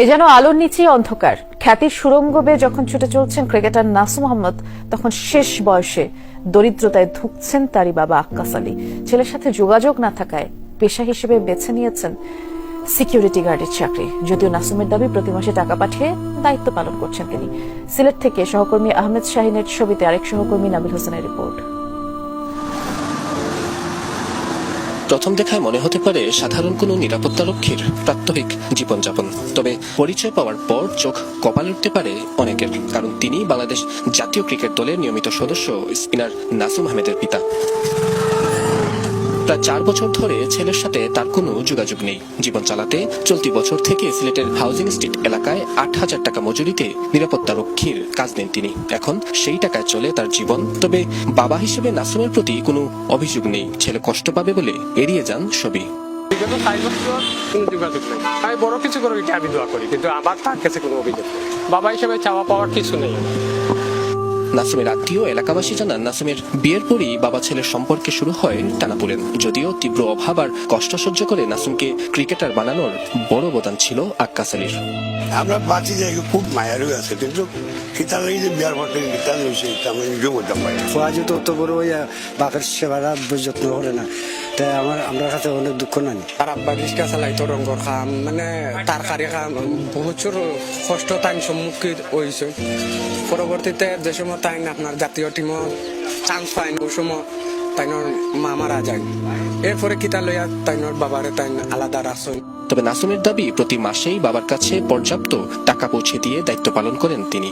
এ যেন আলোর নিচেই অন্ধকার। খ্যাতির সুরঙ্গ বেয়ে যখন ছুটে চলছেন ক্রিকেটার নাসু মোহাম্মদ তখন শেষ বয়সে দরিদ্রতায় ধুঁকছেন তারই বাবা আক্কাস আলী। ছেলের সাথে যোগাযোগ না থাকায় পেশা হিসেবে বেছে নিয়েছেন সিকিউরিটি গার্ডের চাকরি। যদিও নাসুমের দাবি, প্রতি মাসে টাকা পাঠিয়ে দায়িত্ব পালন করছেন তিনি। সিলেট থেকে সহকর্মী আহমেদ শাহিনের ছবিতে আরেক সহকর্মী নাবিল হোসেনের রিপোর্ট। প্রথম দেখায় মনে হতে পারে সাধারণ কোনো নিরাপত্তারক্ষীর প্রাত্যহিক জীবনযাপন। তবে পরিচয় পাওয়ার পর চোখ কপাল উঠতে পারে অনেকের, কারণ তিনি বাংলাদেশ জাতীয় ক্রিকেট দলের নিয়মিত সদস্য স্পিনার নাসুম আহমেদের পিতা। প্রায় চার বছর ধরে ছেলের সাথে তার কোনো যোগাযোগ নেই। জীবন চালাতে চলতি বছর থেকে সিলেটের হাউজিং স্ট্রিট এলাকায় আট হাজার টাকা মজুরিতে নিরাপত্তা রক্ষীর কাজ নেন তিনি। এখন সেই টাকায় চলে তার জীবন। তবে বাবা হিসেবে নাসুমের প্রতি কোনো অভিযোগ নেই। ছেলে কষ্ট পাবে বলে এড়িয়ে যান সবই আমি বড় কিছু করে আমি দোয়া করি, কিন্তু আমার তার কাছে কোনো অভিযোগ বাবা হিসেবে চাওয়া পাওয়ার কিছু নেই। নাসুমের আত্মীয় এলাকাবাসী জানান নাসিমের বিয়ের পরই বাবা ছেলের সম্পর্কে শুরু হয় টানাপুরেন যদিও তীব্র অভাব আর কষ্ট সহ্য করে নাসুমকে ক্রিকেটার বানানোর বড় অবদান ছিল আক্কাস আলীর আমরা বাঁচি যাই খুব মায়ারও আছে কিন্তু কিতার লাগি যে বিয়ার পর লইছে এটা আমি নিজেও বলতে পারি। ফুয়া অত বড় হইয়া বাপের সেবারা যত্ন করে না। তাই আমার আমরা সাথে অনেক দুঃখ নানি আর আব্বা রিক্সা চালাইতো রঙর খাম মানে তারকারি খাম প্রচুর কষ্ট টাইম সম্মুখীন হয়েছে পরবর্তীতে যে সময় তাই আপনার জাতীয় টিমও চান্স পায় ওই সময় তাইনোর মা মারা যায় এরপরে কিতা লইয়া তাইনোর বাবারে তাই আলাদা রাখছেন তবে নাসুমের দাবি প্রতি মাসেই বাবার কাছে পর্যাপ্ত টাকা পৌঁছে দিয়ে দায়িত্ব পালন করেন তিনি।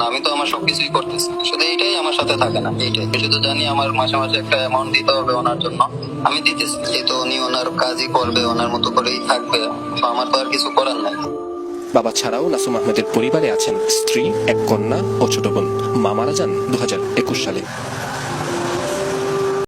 মানে আমি তো আমার সবকিছুই করতেছি। শুধু এইটাই আমার সাথে থাকে না, এইটাই। শুধু জানি আমার মাসে মাসে একটা অ্যামাউন্ট দিতে হবে ওনার জন্য। আমি দিতেছি, যেহেতু উনি ওনার কাজই করবে, ওনার মতো করেই থাকবে। আমার তো আর কিছু করার নাই। বাবা ছাড়াও নাসুম আহমেদের পরিবারে আছেন স্ত্রী, এক কন্যা ও ছোট বোন। মা মারা যান দু হাজার একুশ সালে।